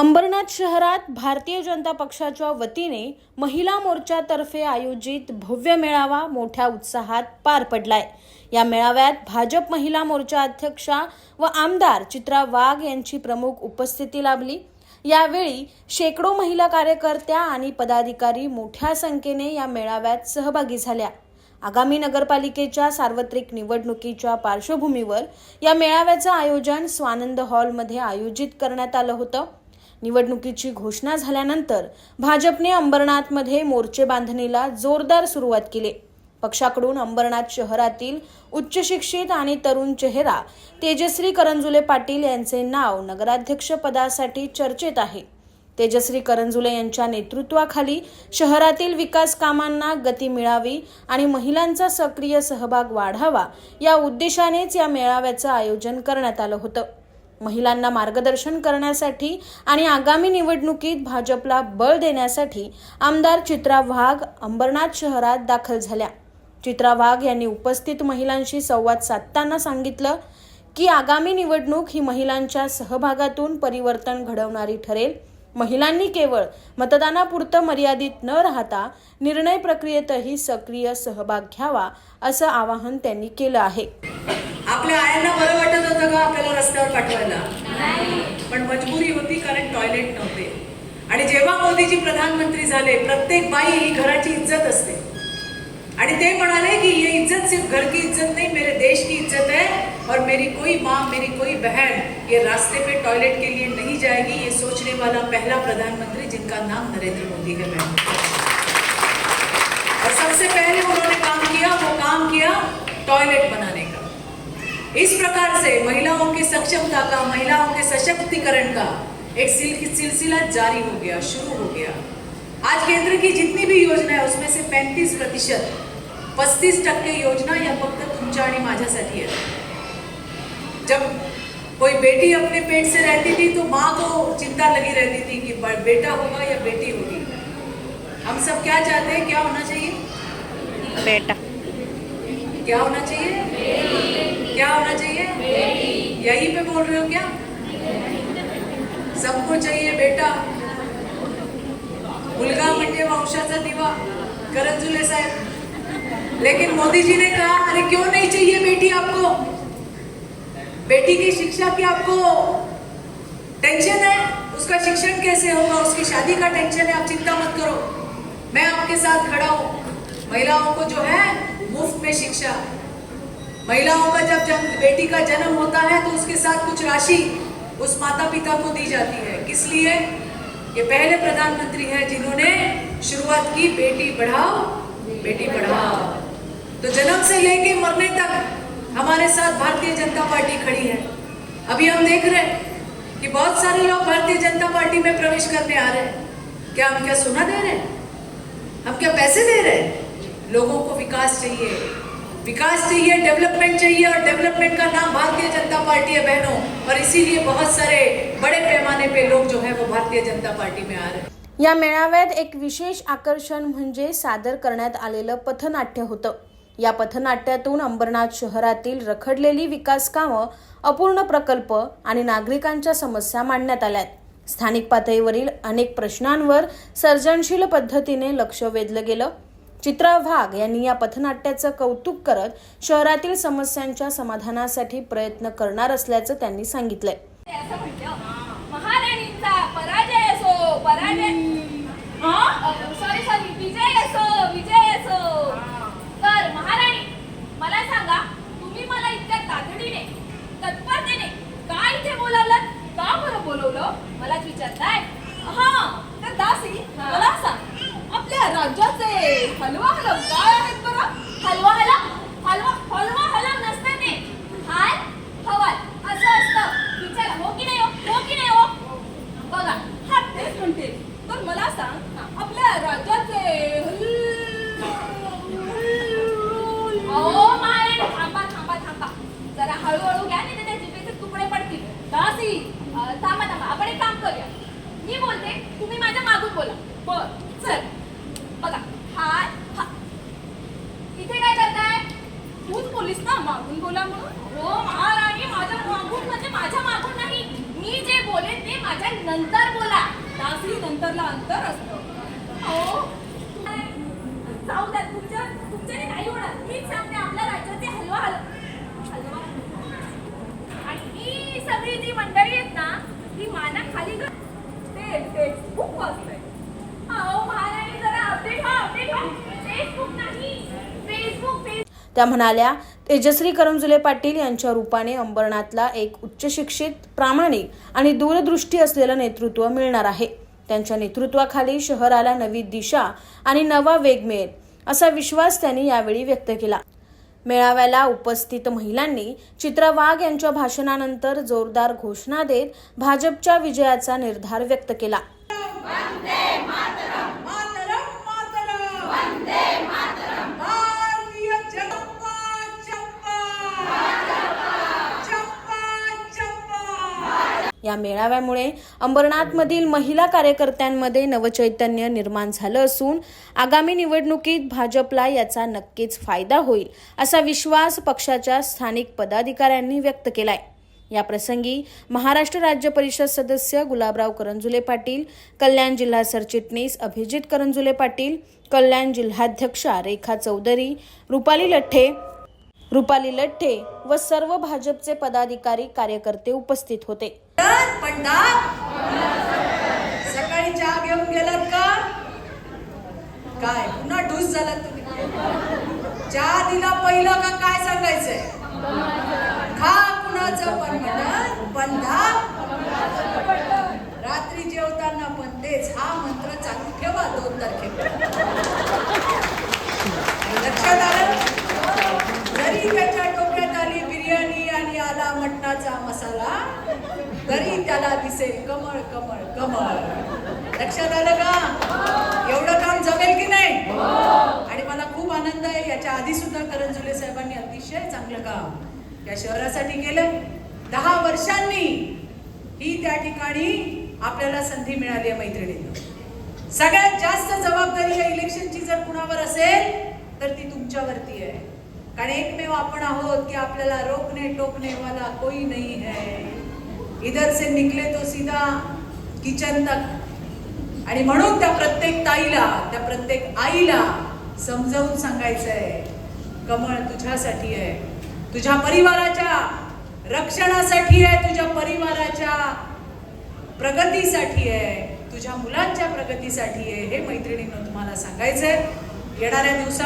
अंबरनाथ शहरात भारतीय जनता पक्षाच्या वतीने महिला मोर्चातर्फे आयोजित भव्य मेळावा मोठ्या उत्साहात पार पडलाय. या मेळाव्यात भाजप महिला मोर्चा अध्यक्षा व आमदार चित्रा वाघ यांची प्रमुख उपस्थिती लाभली. यावेळी शेकडो महिला कार्यकर्त्या आणि पदाधिकारी मोठ्या संख्येने या मेळाव्यात सहभागी झाल्या. आगामी नगरपालिकेच्या सार्वत्रिक निवडणुकीच्या पार्श्वभूमीवर या मेळाव्याचं आयोजन स्वानंद हॉलमध्ये आयोजित करण्यात आलं होतं. निवडणुकीची घोषणा झाल्यानंतर भाजपने अंबरनाथमध्ये मोर्चे बांधणीला जोरदार सुरुवात केली. पक्षाकडून अंबरनाथ शहरातील उच्च शिक्षित आणि तरुण चेहरा तेजश्री करंजुले पाटील यांचे नाव नगराध्यक्ष पदासाठी चर्चेत आहे. तेजश्री करंजुले यांच्या नेतृत्वाखाली शहरातील विकास कामांना गती मिळावी आणि महिलांचा सक्रिय सहभाग वाढावा या उद्देशानेच या मेळाव्याचं आयोजन करण्यात आलं होतं. महिलांना मार्गदर्शन करण्यासाठी आणि आगामी निवडणुकीत भाजपला बळ देण्यासाठी आमदार चित्रा वाघ अंबरनाथ शहरात दाखल झाल्या. चित्रा वाघ यांनी उपस्थित महिलांशी संवाद साधताना सांगितलं की आगामी निवडणूक ही महिलांच्या सहभागातून परिवर्तन घडवणारी ठरेल. महिलांनी केवळ मतदानापुरतं मर्यादित न राहता निर्णय प्रक्रियेतही सक्रिय सहभाग घ्यावा असं आवाहन त्यांनी केलं आहे. आपल्या आयांना बरं वाटत होतं का आपल्याला रस्त्यावर पाठवायला? पण मजबुरी होती कारण टॉयलेट नव्हते. आणि जेव्हा मोदीजी प्रधानमंत्री झाले प्रत्येक बाई ही घराची इज्जत असते. आणि ते म्हणाले कि ये इज्जत सिर्फ घर की इज्जत नहीं मेरे देश की इज्जत है और मेरी कोई माँ मेरी कोई बहन ये रास्ते पे टॉयलेट के लिए नहीं जाएगी ये सोचने वाला पहला प्रधानमंत्री जिनका नाम नरेंद्र मोदी है मैं और सबसे पहले उन्होंने काम किया वो काम किया टॉयलेट बनाने का। इस प्रकार से महिलाओं की सक्षमता का महिलाओं के सशक्तिकरण का एक सिल- सिलसिला जारी हो गया शुरू हो गया। आज केंद्र की जितनी भी योजना है उसमें से 35 प्रतिशत पस्तीस टक्के योजना या फक्त तुमच्या आणि माझ्यासाठी आहे जब कोई बेटी अपने पेट से रहती थी तो माँ को चिंता लगी रहती थी कि बेटा होगा या बेटी होगी। हम सब क्या चाहते हैं? क्या होना चाहिए? बेटा। क्या होना चाहिए? क्या होना चाहिए? यही पे बोल रहे हो क्या? सबको चाहिए बेटा। मुलगा म्हणजे वंशाचा दिवा करंजुले साहेब। लेकिन मोदी जी ने कहा, अरे क्यों नहीं चाहिए बेटी आपको? बेटी की शिक्षा की आपको टेंशन है? उसका शिक्षण कैसे होगा? उसकी शादी का टेंशन है? आप चिंता मत करो। मैं आपके साथ खड़ा हूँ। महिलाओं को जो है, मुफ़्त में शिक्षा महिलाओं का जब जन्म, बेटी का जन्म होता है तो उसके साथ कुछ राशि उस माता पिता को दी जाती है। किस लिए? ये पहले प्रधानमंत्री हैं जिन्होंने शुरुआत की, बेटी बढ़ाओ, बेटी पढ़ाओ तो जन्म से लेके मरने तक हमारे साथ भारतीय जनता पार्टी खड़ी है। अभी हम देख रहे हैं कि बहुत सारे लोग भारतीय जनता पार्टी में प्रवेश करने आ रहे हैं। क्या हम क्या सोना दे रहे हैं? हम क्या पैसे दे रहे हैं? लोगों को विकास चाहिए। विकास चाहिए डेवलपमेंट चाहिए और डेवलपमेंट का नाम भारतीय जनता पार्टी है बहनों। और इसीलिए बहुत सारे बड़े पैमाने पे लोग जो है वो भारतीय जनता पार्टी में आ रहे हैं। या मेळाव्यात एक विशेष आकर्षण म्हणजे सादर करण्यात आलेलं पथनाट्य होतं. या पथनाट्यातून अंबरनाथ शहरातील रखडलेली विकास कामं अपूर्ण प्रकल्प आणि नागरिकांच्या समस्या मांडण्यात आल्यात. स्थानिक पातळीवरील अनेक प्रश्नांवर सर्जनशील पद्धतीने लक्ष वेधलं गेलं. चित्रा वाघ यांनी या पथनाट्याचं कौतुक करत शहरातील समस्यांच्या समाधानासाठी प्रयत्न करणार असल्याचं त्यांनी सांगितलंय. असं म्हटलं. महाराणींचा पराजय असो पराजय सॉरी सॉरी विजय असो विजय असो तर महाराणी मला सांगा तुम्ही मला इतक्या तातडीने तत्परतेने का इथे बोलावलं का बरं बोलवलं मलाच विचारताय हा तर दासी मला सांग आपल्या राज्याचे हलवा हलव काय आहेत बरं हलवा हलव हलवा हलवा हलव नसते ते हाल हवाल असं असतं विचार हो की नाही हो हो की नाही हो बघा हा तेच म्हणते तर मला सांग आपल्या राज्याचे अहो महाराणी थांबा थांबा थांबा जरा हळूहळू घ्या नाही तर त्या जिभेचे तुकडे पडतील दासी अं, थांबा थांबा आपण एक काम करूया मी बोलते तुम्ही माझ्या मागून बोला बर चल बघा हाय हा इथे काय करताय मागून बोलीस ना मागून बोला म्हणून. हो महाराणी माझ्या मागून म्हणजे माझ्या मागून नाही. मी जे बोले ते माझ्या नंतर बोला. दासरी नंतरला अंतर असतं. हो. जाऊ द्या. त्या म्हणाल्या तेजश्री करंजुले पाटील यांच्या रूपाने अंबरनाथला एक उच्चशिक्षित प्रामाणिक आणि दूरदृष्टी असलेलं नेतृत्व मिळणार आहे. त्यांच्या नेतृत्वाखाली शहराला नवी दिशा आणि नवा वेग मिळेल असा विश्वास त्यांनी यावेळी व्यक्त केला. मेळाव्याला उपस्थित महिलांनी चित्रा वाघ यांच्या भाषणानंतर जोरदार घोषणा देत भाजपच्या विजयाचा निर्धार व्यक्त केला. या मेळाव्यामुळे अंबरनाथमधील महिला कार्यकर्त्यांमध्ये नवचैतन्य निर्माण झालं असून आगामी निवडणुकीत भाजपला याचा नक्कीच फायदा होईल असा विश्वास पक्षाच्या स्थानिक पदाधिकाऱ्यांनी व्यक्त केलाय. या प्रसंगी महाराष्ट्र राज्य परिषद सदस्य गुलाबराव करंजुले पाटील कल्याण जिल्हा सरचिटणीस अभिजित करंजुले पाटील कल्याण जिल्हाध्यक्षा रेखा चौधरी रुपाली लठ्ठे रुपाली लठ्ठे व सर्व भाजपचे पदाधिकारी कार्यकर्ते उपस्थित होते. सकाळी चहा घेऊन गेलात का काय पुन्हा ढूस झाला तुम्ही. चहा दिला पहिलं का काय सांगायचंय? खा कुणाचं पण म्हणत बंधा रात्री जेवताना पण तेच हा मंत्र चालू ठेवा दोन तारखेपर्यंत लक्षात आलं? जरी त्याच्या डोक्यात आली बिर्याणी आणि आला मटणाचा मसाला तरी त्याला दिसेल. कमळ कमळ कमळ. लक्षात आलं का? एवढं काम जमेल की नाही? आणि मला खूप आनंद आहे. याच्या आधी सुद्धा करंजुले साहेबांनी अतिशय चांगलं काम या शहरासाठी केलं. दहा वर्षांनी ही त्या ठिकाणी आपल्याला संधी मिळाली आहे मैत्रिणींना. सगळ्यात जास्त जबाबदारी या इलेक्शनची जर कुणावर असेल तर ती तुमच्यावरती आहे. कारण एकमेव आपण आहोत की आपल्याला रोकणे टोकणे वाला कोई नाही है इधर से निकले तो सीधा किचन तक. आणि म्हणून त्या प्रत्येक ताईला त्या प्रत्येक आईला समजावून सांगायचंय कमळ तुझ्यासाठी आहे. तुझ्या परिवाराच्या रक्षणासाठी आहे तुझ्या परिवाराच्या प्रगतीसाठी आहे तुझ्या मुलांच्या प्रगतीसाठी आहे हे मैत्रिणींना तुम्हाला सांगायचंय. येणाऱ्या दिवसात